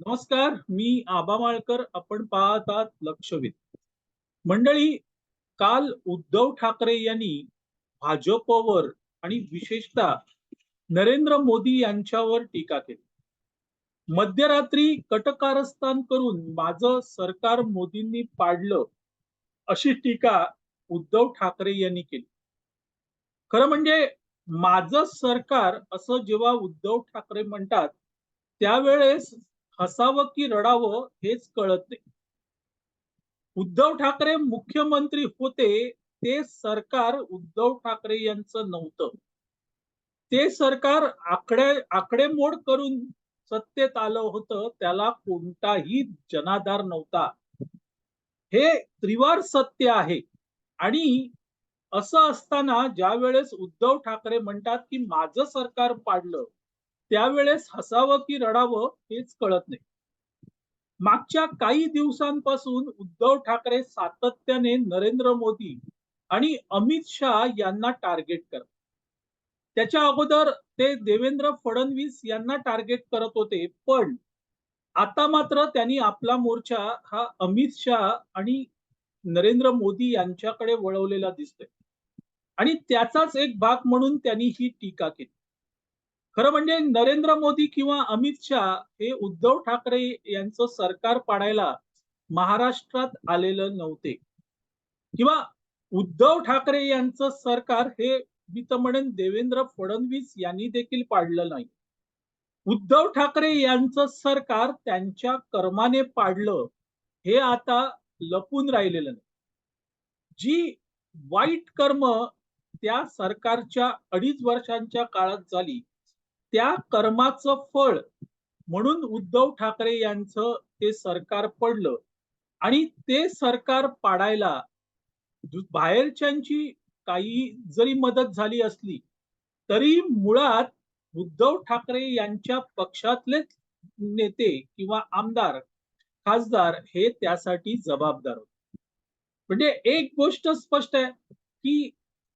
नमस्कार मी आबा माळकर. आपण पाहतात लक्षवेध. मंडळी काल उद्धव ठाकरे यांनी भाजपवर आणि विशेषतः नरेंद्र मोदी यांच्यावर टीका केली. मध्यरात्री कटकारस्थान करून माझं सरकार मोदींनी पाडलं अशी टीका उद्धव ठाकरे यांनी केली. खरं म्हणजे माझं सरकार असं जेव्हा उद्धव ठाकरे म्हणतात त्यावेळेस हसावं की रडावं हेच कळत नाही. उद्धव ठाकरे मुख्यमंत्री होते ते सरकार उद्धव ठाकरे यांचं नव्हतं. ते सरकार आकडे आकडेमोड करून सत्तेत आलं होतं त्याला कोणताही जनाधार नव्हता. हे त्रिवार सत्य आहे. आणि असं असताना ज्या वेळेस उद्धव ठाकरे म्हणतात की माझं सरकार पाडलं त्यावेळेस हसावं की रडावं हेच कळत नाही. मागच्या काही दिवसांपासून उद्धव ठाकरे सातत्याने नरेंद्र मोदी आणि अमित शहा यांना टार्गेट करत. त्याच्या अगोदर ते देवेंद्र फडणवीस यांना टार्गेट करत होते पण आता मात्र त्यांनी आपला मोर्चा हा अमित शहा आणि नरेंद्र मोदी यांच्याकडे वळवलेला दिसतोय. आणि त्याचाच एक भाग म्हणून त्यांनी ही टीका केली. खरं म्हणजे नरेंद्र मोदी किंवा अमित शहा हे उद्धव ठाकरे यांचं सरकार पाडायला महाराष्ट्रात आलेलं नव्हते. किंवा उद्धव ठाकरे यांचं सरकार हे मी तर म्हणेन देवेंद्र फडणवीस यांनी देखील पाडलं नाही. उद्धव ठाकरे यांचं सरकार त्यांच्या कर्माने पाडलं हे आता लपून राहिलेलं नाही. जी वाईट कर्म त्या सरकारच्या अडीच वर्षांच्या काळात झाली त्या कर्माचं फळ म्हणून उद्धव ठाकरे यांचं ते सरकार पडलं. आणि ते सरकार पाडायला बाहेरच्यांची काही जरी मदत झाली असली तरी मुळात उद्धव ठाकरे यांच्या पक्षातलेच नेते किंवा आमदार खासदार हे त्यासाठी जबाबदार होते. म्हणजे एक गोष्ट स्पष्ट आहे की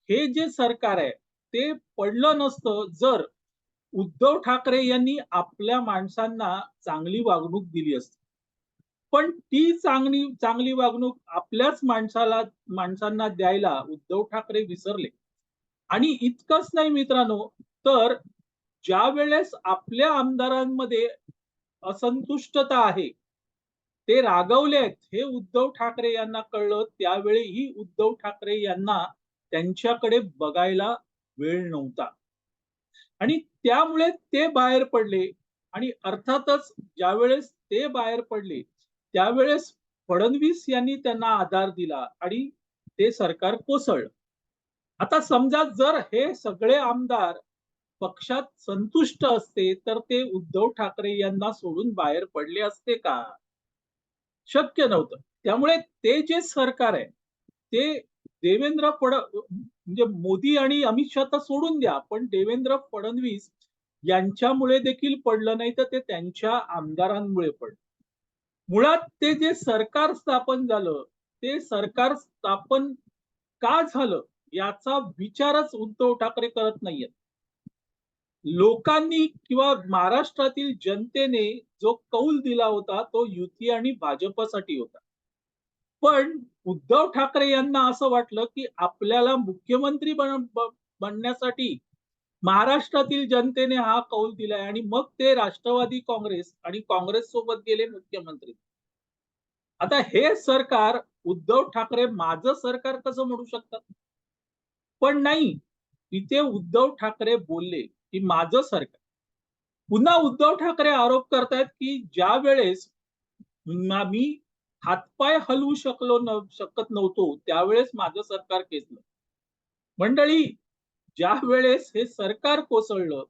हे जे सरकार आहे ते पडलं नसतं जर उद्धव ठाकरे यांनी आपल्या माणसांना चांगली वागणूक दिली असते. पण ती चांगली चांगली वागणूक आपल्याच माणसाला माणसांना द्यायला उद्धव ठाकरे विसरले. आणि इतकंच नाही मित्रांनो तर ज्या वेळेस आपल्या आमदारांमध्ये असंतुष्टता आहे ते रागवले आहेत हे उद्धव ठाकरे यांना कळलं त्यावेळीही उद्धव ठाकरे यांना त्यांच्याकडे बघायला वेळ नव्हता. आणि त्यामुळे ते बाहेर पडले. आणि अर्थातच ज्यावेळेस ते बाहेर पडले त्यावेळेस फडणवीस यांनी त्यांना आधार दिला आणि ते सरकार कोसळलं. आता समजा जर हे सगळे आमदार पक्षात संतुष्ट असते तर ते उद्धव ठाकरे यांना सोडून बाहेर पडले असते का? शक्य नव्हतं. त्यामुळे ते जे सरकार आहे ते देवेंद्र फड म्हणजे मोदी आणि अमित शहा तर सोडून द्या पण देवेंद्र फडणवीस यांच्यामुळे देखील पडलं नाही तर ते त्यांच्या आमदारांमुळे पडलं. मुळात ते जे सरकार स्थापन झालं ते सरकार स्थापन का झालं याचा विचारच उद्धव ठाकरे करत नाहीयेत. लोकांनी किंवा महाराष्ट्रातील जनतेने जो कौल दिला होता तो युती आणि भाजपसाठी होता. पण उद्धव ठाकरे यांना असं वाटलं की आपल्याला मुख्यमंत्री बन बनण्यासाठी महाराष्ट्रातील जनतेने हा कौल दिलाय आणि मग ते राष्ट्रवादी काँग्रेस आणि काँग्रेस सोबत गेले मुख्यमंत्री. आता हे सरकार उद्धव ठाकरे माझं सरकार कसं म्हणू शकतात? पण नाही इथे उद्धव ठाकरे बोलले की माझं सरकार. पुन्हा उद्धव ठाकरे आरोप करतायत की ज्या वेळेस मी हातपाय हलवू शकलो न शकत नव्हतो त्यावेळेस माझं सरकार केसलं. मंडळी ज्या वेळेस हे सरकार कोसळलं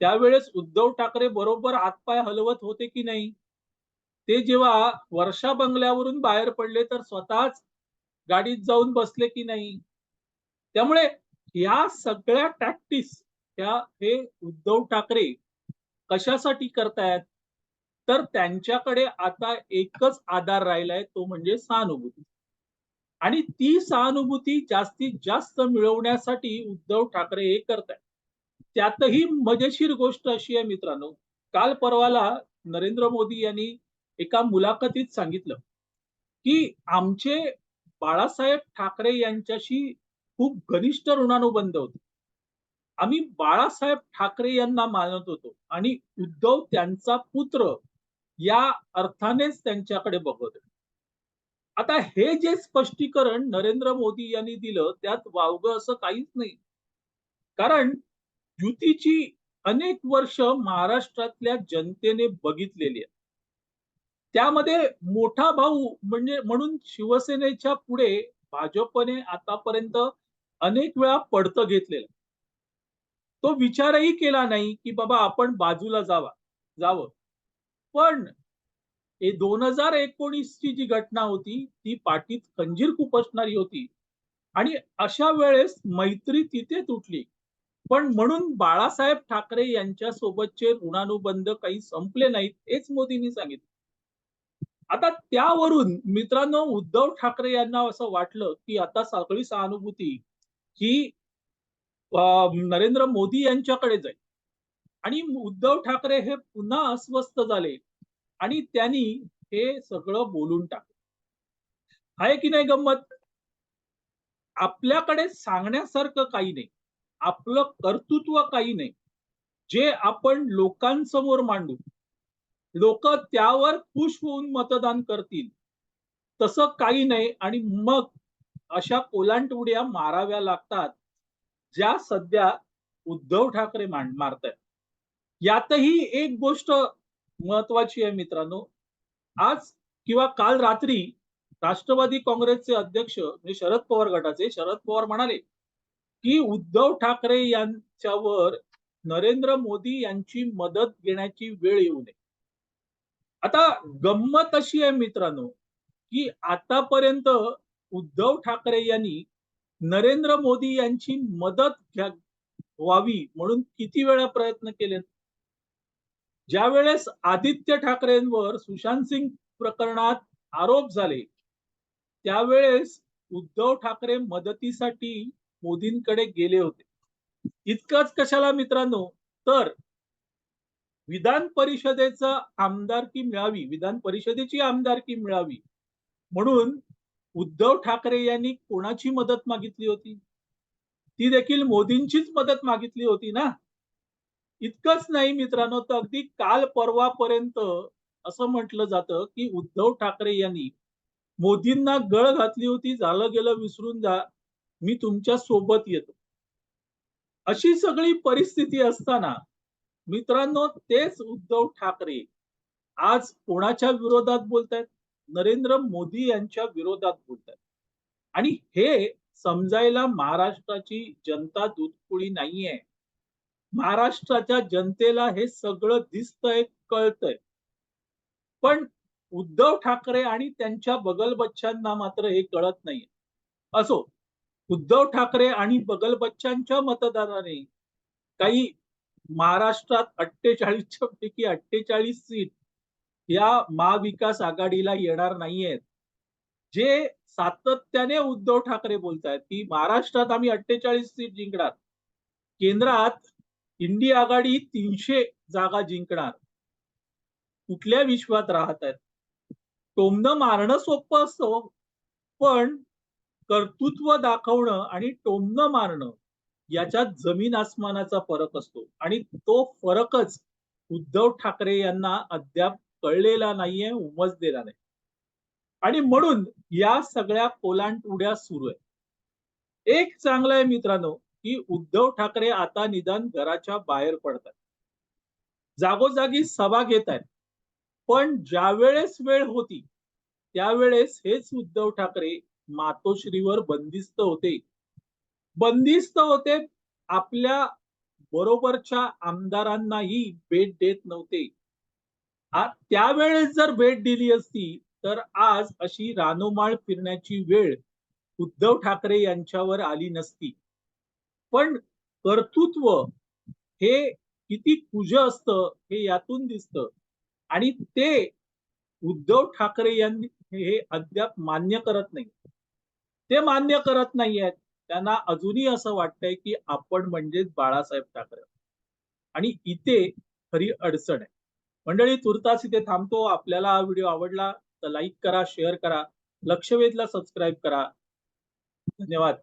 त्यावेळेस उद्धव ठाकरे बरोबर हातपाय हलवत होते की नाही? ते जेव्हा वर्षा बंगल्यावरून बाहेर पडले तर स्वतःच गाडीत जाऊन बसले की नाही? त्यामुळे या सगळ्या टॅक्टिस त्या हे उद्धव ठाकरे कशासाठी करतायत? तर त्यांच्याकडे आता एकच आधार राहिलाय तो म्हणजे सहानुभूती. आणि ती सहानुभूती जास्तीत जास्त मिळवण्यासाठी उद्धव ठाकरे हे करतायत. त्यातही मजेशीर गोष्ट अशी आहे मित्रांनो काल परवाला नरेंद्र मोदी यांनी एका मुलाखतीत सांगितलं की आमचे बाळासाहेब ठाकरे यांच्याशी खूप घनिष्ठ ऋणानुबंध होते. आम्ही बाळासाहेब ठाकरे यांना मानत होतो आणि उद्धव त्यांचा पुत्र या अर्थानेच त्यांच्याकडे बघत आता हे जे स्पष्टीकरण नरेंद्र मोदी यांनी दिलं त्यात वावगं असं काहीच नाही. कारण युतीची अनेक वर्ष महाराष्ट्रातल्या जनतेने बघितलेली आहे त्यामध्ये मोठा भाऊ म्हणजे म्हणून शिवसेनेच्या पुढे भाजपने आतापर्यंत अनेक वेळा पडतं घेतलेलं. तो विचारही केला नाही की बाबा आपण बाजूला जावा जावं. पण दोन हजार एकोणीस ची जी घटना होती ती पाठीत खंजीर कुपसणारी होती. आणि अशा वेळेस मैत्री तिथे तुटली. पण म्हणून बाळासाहेब ठाकरे यांच्या सोबतचे ऋणानुबंध काही संपले नाहीत हेच मोदींनी सांगितलं. आता त्यावरून मित्रांनो उद्धव ठाकरे यांना असं वाटलं की आता सगळी सहानुभूती ही नरेंद्र मोदी यांच्याकडे जाईल आणि उद्धव ठाकरे हे पुन्हा अस्वस्थ झाले. आणि त्यांनी हे सगळं बोलून टाकलं. आहे की नाही गंमत? आपल्याकडे सांगण्यासारखं काही नाही. आपलं कर्तृत्व काही नाही. जे आपण लोकांसमोर मांडू लोक त्यावर खुश होऊन मतदान करतील तसं काही नाही आणि मग अशा कोलांटुड्या माराव्या लागतात ज्या सध्या उद्धव ठाकरे मारतायत. यातही एक गोष्ट महत्वाची आहे मित्रांनो. आज किंवा काल रात्री राष्ट्रवादी काँग्रेसचे अध्यक्ष म्हणजे शरद पवार गटाचे शरद पवार म्हणाले की उद्धव ठाकरे यांच्यावर नरेंद्र मोदी यांची मदत घेण्याची वेळ येऊ नये. आता गंमत अशी आहे मित्रांनो की आतापर्यंत उद्धव ठाकरे यांनी नरेंद्र मोदी यांची मदत घ्या व्हावी म्हणून किती वेळा प्रयत्न केले ज्या वेळेस आदित्य ठाकरेंवर सुशांत सिंग प्रकरणात आरोप झाले त्यावेळेस उद्धव ठाकरे मदतीसाठी मोदींकडे गेले होते. इतकंच कशाला मित्रांनो? तर विधान परिषदेचा आमदारकी मिळावी विधान परिषदेची आमदारकी मिळावी म्हणून उद्धव ठाकरे यांनी कोणाची मदत मागितली होती? ती देखील मोदींचीच मदत मागितली होती ना? इतकंच नाही मित्रांनो तर अगदी काल परवापर्यंत असं म्हटलं जातं की उद्धव ठाकरे यांनी मोदींना गळ घातली होती झालं गेलं विसरून जा मी तुमच्यासोबत येतो. अशी सगळी परिस्थिती असताना मित्रांनो तेच उद्धव ठाकरे आज कोणाच्या विरोधात बोलतायत? नरेंद्र मोदी यांच्या विरोधात बोलतायत. आणि हे समजायला महाराष्ट्राची जनता दूधपुळी नाहीये. महाराष्ट्राच्या जनतेला हे सगळं दिसतंय कळतंय. पण उद्धव ठाकरे आणि त्यांच्या बगलबच्चांना मात्र हे कळत नाहीये. असो उद्धव ठाकरे आणि बगलबच्चांच्या मतदाराने काही महाराष्ट्रात अठ्ठेचाळीसच्या पैकी अठ्ठेचाळीस सीट या महाविकास आघाडीला येणार नाहीयेत. जे सातत्याने उद्धव ठाकरे बोलतायत की महाराष्ट्रात आम्ही अठ्ठेचाळीस सीट जिंकणार. केंद्रात इंडी आघाडी तीनशे जागा जिंकणार. कुठल्या विश्वात राहत आहेत? टोमणं मारणं सोपं असतं पण कर्तृत्व दाखवणं आणि टोमणं मारणं याच्यात जमीन आसमानाचा फरक असतो. आणि तो फरकच उद्धव ठाकरे यांना अद्याप कळलेला नाहीये उमजलेला नाही. आणि म्हणून या सगळ्या कोलांटुड्या सुरू आहे एक चांगलं आहे मित्रांनो की उद्धव ठाकरे आता निदान घराच्या बाहेर पडतात. जागोजागी सभा घेत आहेत. पण ज्यावेळेस वेळ होती त्यावेळेस हेच उद्धव ठाकरे मातोश्रीवर बंदिस्त होते. बंदिस्त होते आपल्या बरोबरच्या आमदारांनाही भेट देत नव्हते. त्यावेळेस जर भेट दिली असती तर आज अशी रानोमाळ फिरण्याची वेळ उद्धव ठाकरे यांच्यावर आली नसती. पण कर्तृत्व हे किती कुज असतं हे यातून दिसतं. आणि ते उद्धव ठाकरे यांनी हे अद्याप मान्य करत नाही. ते मान्य करत नाही आहेत. त्यांना अजूनही असं वाटतंय की आपण म्हणजेच बाळासाहेब ठाकरे. आणि इथे खरी अडचण आहे. मंडळी तुर्तास इथे थांबतो. आपल्याला हा व्हिडिओ आवडला तर लाईक करा शेअर करा. लक्षवेधला सबस्क्राईब करा. धन्यवाद.